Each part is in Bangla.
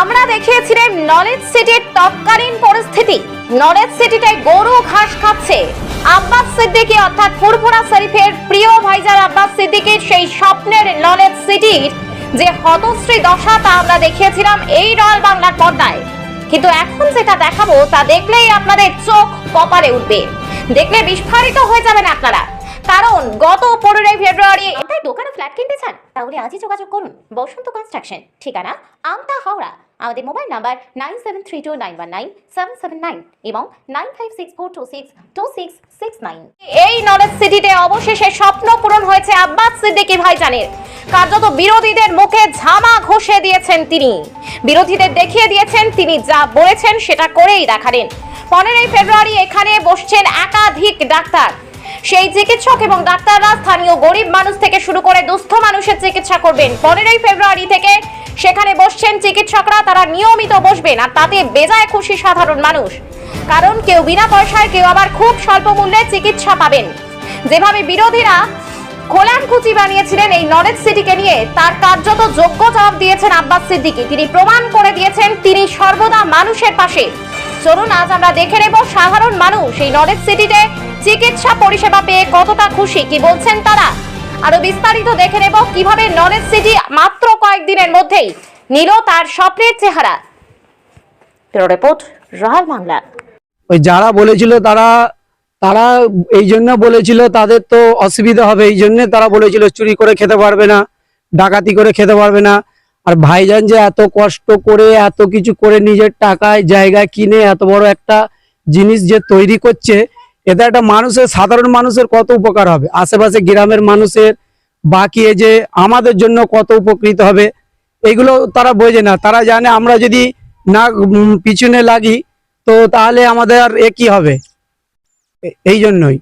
আমরা দেখিয়েছিলাম নলেজ সিটির তৎকালীন পরিস্থিতি। নলেজ সিটিতে গরু ঘাস খাচ্ছে। আব্বাস সিদ্দিকী অর্থাৎ ফুরফুরা শরীফের প্রিয় ভাইজার আব্বাস সিদ্দিকীর সেই স্বপ্নের নলেজ সিটির যে হতশ্রী দশা তা আমরা দেখিয়েছিলাম এই রয়্যাল বাংলার পর্দায়। কিন্তু এখন যেটা দেখাবো তা দেখলেই আপনাদের চোখ কপালে উঠবে। দেখলে বিস্ফারিত হয়ে যাবেন আপনারা। কারণ, গত পনেরোই ফেব্রুয়ারি এটাই দোকানে ফ্ল্যাট কিনতে চান? তাহলে আজই যোগাযোগ করুন, বসন্ত কনস্ট্রাকশন। ঠিকানা, আমতা হাওড়া। আমাদের mobile number nine seven three two nine nine, seven seven nine এবং nine five six four two six two six six nine. এই নলেজ সিটিতে অবশেষে স্বপ্ন পূরণ হয়েছে আব্বাস সিদ্দিকী ভাইজানের। কার্যত বিরোধীদের মুখে ঝামা ঘষে দিয়েছেন তিনি। বিরোধীদের দেখিয়ে দিয়েছেন তিনি যা বলেছেন সেটা করেই দেখালেন। পনেরোই ফেব্রুয়ারি এখানে বসছেন একাধিক ডাক্তার। সেই চিকিৎসক এবং ডাক্তাররা স্থানীয় গরিব মানুষ থেকে শুরু করে দুস্থ মানুষের চিকিৎসা করবেন। পনেরোই ফেব্রুয়ারি থেকে সেখানে বসছেন চিকিৎসকরা, তারা নিয়মিত বসবেন আর তাতে বেজায় খুশি সাধারণ মানুষ। কারণ কেউ বিনা পয়সায় কেউ আবার খুব স্বল্প মূল্যে চিকিৎসা পাবেন। যেভাবে বিরোধীরা খোলানকুচি বানিয়েছিলেন এই নলেজ সিটিকে নিয়ে, তার কার্যত যোগ্য জবাব দিয়েছেন আব্বাস সিদ্দিকী। তিনি প্রমাণ করে দিয়েছেন তিনি সর্বদা মানুষের পাশে। চলুন আজ আমরা দেখে নেব সাধারণ মানুষ। এই নলেজ সিটিতে চিকিৎসা পরিষেবা পেয়ে কতটা খুশি, কি বলছেন তারা? আরও বিস্তারিত দেখে নেব কীভাবে নলেজ সিটি মাত্র কয়েকদিনের মধ্যেই নিল তার স্বপ্নের চেহারা। রিপোর্ট বাংলা। ওই যারা বলেছিল তারা তারা এই জন্য বলেছিল তাদের তো অসুবিধা হবে, এই জন্য তারা বলেছিল চুরি করে খেতে পারবে না, ডাকাতি করে খেতে পারবে না। আর ভাইজান যে এত কষ্ট করে, এত কিছু করে নিজের টাকায় জায়গা কিনে, এত বড় একটা জিনিস যে তৈরি করছে এতে একটা মানুষের, সাধারণ মানুষের কত উপকার হবে? আশেপাশে গ্রামের মানুষের, বাকি যে আমাদের জন্য কত উপকৃত হবে, এগুলো তারা বোঝে না। তারা জানে আমরা যদি না পিছনে লাগি, তো তাহলে আমাদের আর এ কি হবে? এই জন্যই।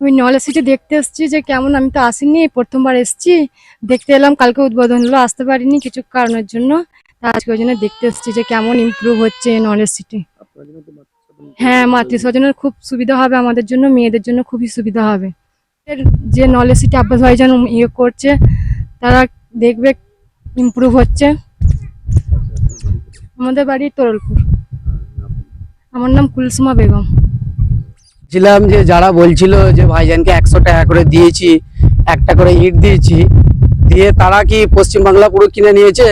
আমি নলেজ সিটি দেখতে এসেছি যে কেমন, আমি তো আসিনি, প্রথমবার এসেছি। দেখতে এলাম, কালকে উদ্বোধন হলো, আসতে পারিনি কিছু কারণের জন্য। আজকে ওই জন্য দেখতে এসেছি যে কেমন ইমপ্রুভ হচ্ছে নলেজ সিটি। হ্যাঁ মাতৃ স্বজনের খুব সুবিধা হবে আমাদের জন্য, মেয়েদের জন্য খুবই সুবিধা হবে। যে নলেজ সিটি আব্বাস ভাইজান ইয়ে করছে, তারা দেখবে ইমপ্রুভ হচ্ছে। আমাদের বাড়ি তরলপুর। আমার নাম কুলসুমা বেগম। ছিলাম যে, যারা বলছিল যে, ভাইজানকে একশো টাকা করে দিয়েছি, একটা করে ইট দিয়েছি, দিয়ে তারা কি পশ্চিমবাংলা পুরো কিনে নিয়েছে?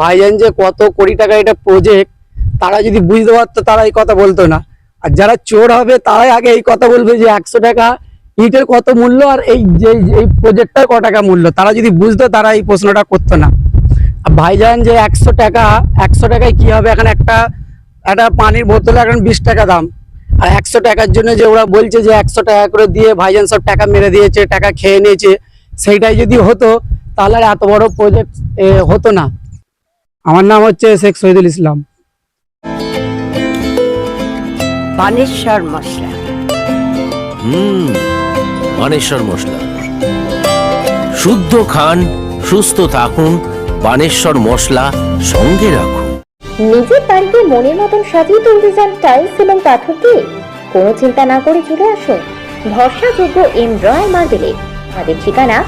ভাইজান যে কত কোটি টাকা এটা প্রজেক্ট তারা যদি বুঝতে পারতো তারা এই কথা বলতো না। আর যারা চোর হবে তারাই আগে এই কথা বলবে যে একশো টাকা ইটের কত মূল্য আর এই যে, এই প্রজেক্টটার ক টাকা মূল্য। তারা যদি বুঝতো তারা এই প্রশ্নটা করতো না। আর ভাইজান যে একশো টাকা, একশো টাকায় কি হবে? এখন একটা একটা পানির বোতলে এখন বিশ টাকা দাম। আর একশো টাকার জন্য যে ওরা বলছে যে একশো টাকা করে দিয়ে ভাইজান সব টাকা মেরে দিয়েছে, টাকা খেয়ে নিয়েছে, সেইটাই যদি হতো, তাহলে এত বড় প্রজেক্ট হতো না। আমার নাম হচ্ছে শেখ শহীদুল ইসলাম। বানেশ্বর মশলা। হুম বানেশ্বর মশলা। শুদ্ধ খান সুস্থ থাকুন বানেশ্বর মশলা সঙ্গে রাখুন। নিজের বাড়িতে মনের মতন সাজিয়ে তুলতে চান টাইলস এবং পাথর দিয়ে কোনো চিন্তা না করে চলে আসুন। ভরসাযোগ্য এম রয়্যাল মার্বেলে। আমাদের ঠিকানা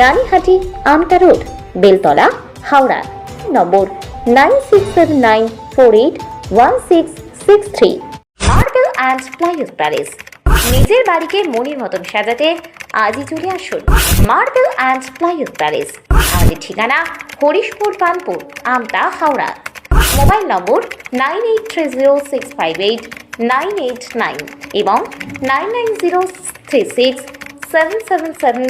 Ranihati Amta road Beltala Howrah number nine six seven nine four eight one six six three. And plywood palace নিজের বাড়িকে মনের মতন সাজাতে আজই চলে আসুন মার্বেল অ্যান্ড প্লাইউড প্যালেস আমাদের ঠিকানা Harishpur, Kanpur, Amta, Howrah. Mobile number nine eight three zero six five eight nine eight nine এবং nine nine zero three six seven seven seven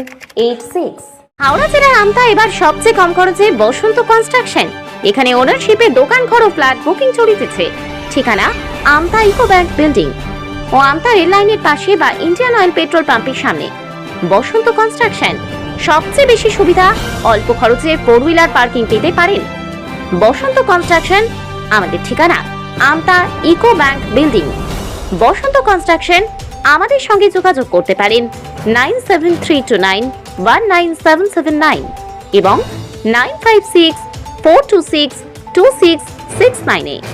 eight six. Howrah জেলার আমতা এবার সবচেয়ে কম খরচে বসন্ত কনস্ট্রাকশন এখানে ওনারশিপে দোকান ঘর ও ফ্ল্যাট বুকিং চলিতেছে। ঠিকানা আমতা ইকো ব্যাংক বিল্ডিং ও আমতা রেল লাইনের পাশে বা ইন্ডিয়ান অয়েল পেট্রোল পাম্পের সামনে। বসন্ত কনস্ট্রাকশন। সবচেয়ে বেশি সুবিধা, অল্প খরচে ফোর হুইলার পার্কিং পেতে পারেন। বসন্ত কনস্ট্রাকশন, আমাদের ঠিকানা, Amta eco bank building. Basanta construction, আমাদের সঙ্গে যোগাযোগ করতে পারেন nine seven three two nine one nine seven seven nine এবং nine five six four two six two six six nine eight